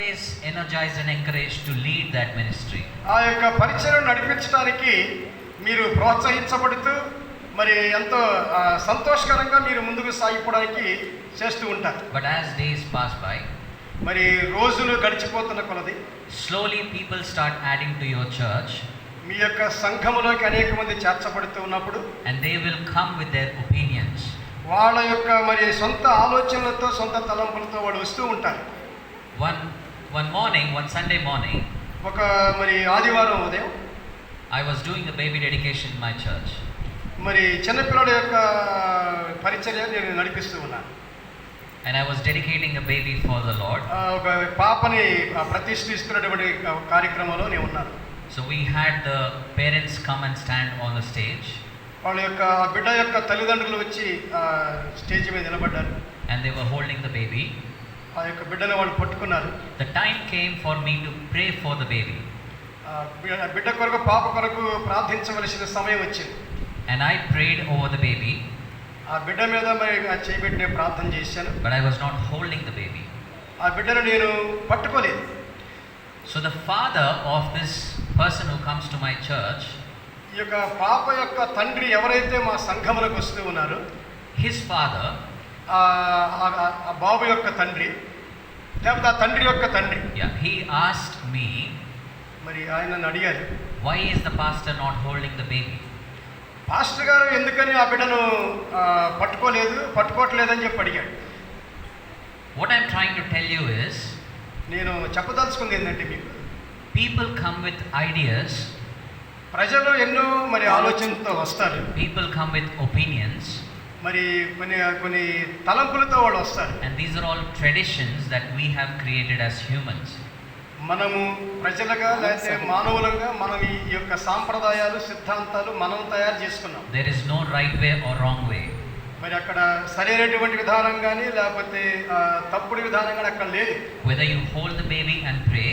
energized and encouraged to lead that ministry. ఆ యొక్క పరిచయం నడిపించడానికి మీరు ప్రోత్సహించబడుతూ మరి ఎంతో సంతోషకరంగా మీరు ముందుకు సాగిపోవడానికి చేస్తూ ఉంటారు But as days pass by, మరి రోజులు గడిచిపోతున్న కొలది slowly people start adding to your church మీ యొక్క సంఘములోకి అనేక మంది చేర్చబడుతూ ఉన్నప్పుడు and they will come with their opinions. వాళ్ళ యొక్క మరి సొంత ఆలోచనలతో సొంత తలంపులతో వాళ్ళు వస్తూ ఉంటారు One, one morning, one Sunday morning, ఒక మరి ఆదివారం ఉదయం I was doing a baby dedication in my church. మరి చిన్నపిల్లల యొక్క పరిచర్య నేను నడిపిస్తూ ఉన్నాను And I was dedicating a baby for the Lord. ఆ, ఒక పాపని ఆ, ప్రతిష్ఠిస్తున్నటువంటి కార్యక్రమంలో నేను ఉన్నాను So we had the parents come and stand on the stage వాళ్ళ యొక్క ఆ బిడ్డ యొక్క తల్లిదండ్రులు వచ్చి ఆ, స్టేజ్ మీద నిలబడ్డారు and they were holding the baby. ఆ యొక్క బిడ్డను వాళ్ళు పట్టుకున్నారు The time came for me to pray for the baby. ఆ బి- ఆ బిడ్డ కొరకు పాప కొరకు ప్రార్థించవలసిన సమయం వచ్చింది And I prayed over the baby, ఆ బిడ్డ మీద మరి ఆ చేయబెట్టి నేను ప్రార్థన చేశాను but I was not holding the baby. ఆ బిడ్డను నేను పట్టుకోలేదు So the father of this person who comes to my church, ఈ యొక్క పాప యొక్క తండ్రి ఎవరైతే మా సంఘములకు వస్తూ ఉన్నారో his father ఆ ఆ- ఆ- ఆ బాబు యొక్క తండ్రి దేవత తండ్రి యొక్క తండ్రి. హీ ఆస్క్ మీ మరి ఆయన నన్ను అడిగారు why is the pastor not holding the baby pastor గారు ఎందుకని ఆ బిడ్డను పట్టుకోలేదు పట్టుకోవట్లేదని చెప్పి అడిగాడు. What I'm trying to tell you is నేను చెప్పదలుచుకుంది ఏంటంటే మీకు పీపుల్ కమ్ విత్ ఐడియాస్ ప్రజలు ఎన్నో మరి ఆలోచనతో వస్తారు. పీపుల్ కమ్ విత్ ఒపీనియన్స్ మరి కొన్ని కొన్ని తలంపులతో వాళ్ళు వస్తారు. And these are all traditions that we have created as humans మనము ప్రజలగా లేకపోతే మానవులంగా మనం ఈ యొక్క సాంప్రదాయాలు సిద్ధాంతాలు మనం తయారు చేసుకున్నాం. There is no right way or wrong way మరి అక్కడ సరైనటువంటి విధానం కానీ లేకపోతే తప్పుడు విధానం కానీ అక్కడ లేదు. Whether you hold the baby and pray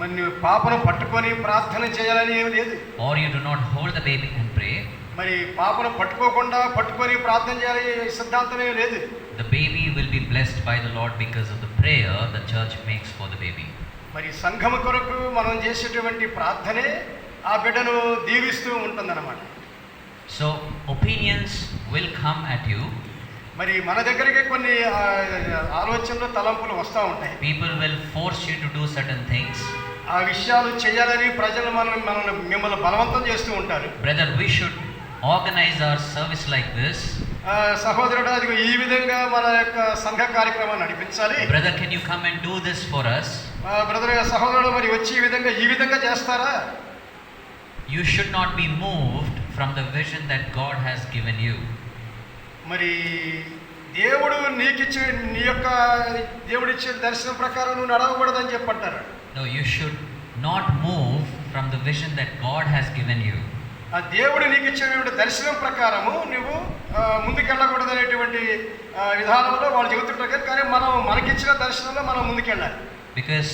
మన పాపను పట్టుకొని ప్రార్థన చేయాలని ఏమీ లేదు. Or you do not hold the baby and pray మరి పాపను పట్టుకోకుండా పట్టుకొని ప్రార్థన చేయాలని సిద్ధాంతం ఏమి లేదు the baby will be blessed by the Lord because of the prayer the church makes for the baby. మరి సంఘము కొరకు మనం చేసేటువంటి ప్రార్థనే ఆ బిడ్డను దీవిస్తూ ఉంటుందన్నమాట So, opinions will come at you. మరి మన దగ్గరికి కొన్ని ఆలోచనలు తలంపులు వస్తూ ఉంటాయి People will force you to do certain things. ఆ విషయాలు చేయాలని ప్రజలు మనం మనల్ని మిమ్మల్ని బలవంతం చేస్తూ ఉంటారు Brother, we should organize our service like this. ఆ, సహోదరుడు అది ఈ విధంగా మన యొక్క సంఘ కార్యక్రమాన్ని నడిపించాలి Brother, can you come and do this for us? ఆ, బ్రదర్ సహోదరుడు మరి వచ్చి ఈ విధంగా ఈ విధంగా చేస్తారా You should not be moved from the vision that God has given you. మరి దేవుడు నీకిచ్చే నీ యొక్క దేవుడిచ్చే దర్శనం ప్రకారం నువ్వు నడవకూడదని చెప్పంటారు No, you should not move from the vision that God has given you. ఆ దేవుడు నీకు ఇచ్చినటువంటి దర్శనం ప్రకారము నువ్వు ఆ, ముందుకెళ్ళకూడదు అనేటువంటి విధానంలో వాళ్ళు చెబుతుంటారు కానీ మనం మనకిచ్చిన దర్శనంలో మనం ముందుకెళ్ళాలి. బికాస్